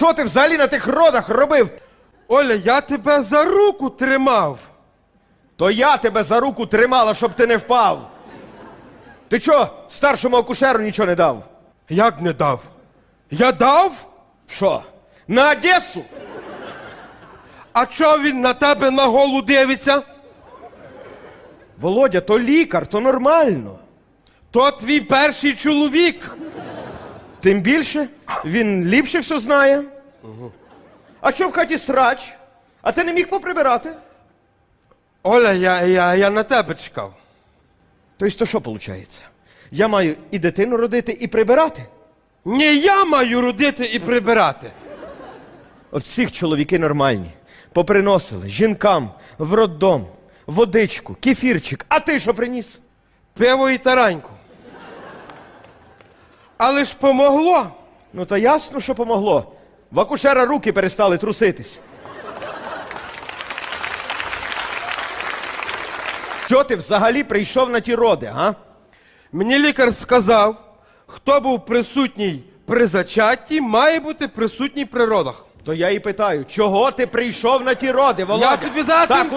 Що ти взагалі на тих родах робив? Оля, я тебе за руку тримав. То я тебе за руку тримала, щоб ти не впав. Ти чо, старшому акушеру нічого не дав? Як не дав? Я дав? Що? На Одесу? А чого він на тебе на голу дивиться? Володя, то лікар, то нормально. То твій перший чоловік. Тим більше він ліпше все знає. А що в хаті срач? А ти не міг поприбирати? Оля, я, я, я на тебе чекав. Тобто, то що виходить? Я маю і дитину родити, і прибирати? Не я маю родити і прибирати. От всіх чоловіки нормальні. Поприносили жінкам в роддом, водичку, кефірчик. А ти що приніс? Пиво і тараньку. Але ж помогло. Ну та ясно, що помогло. В акушера руки перестали труситись. Що ти взагалі прийшов на ті роди, а? Мені лікар сказав, хто був присутній при зачатті, має бути присутній при родах. То я і питаю, чого ти прийшов на ті роди, Володя? Я тобі Так, тим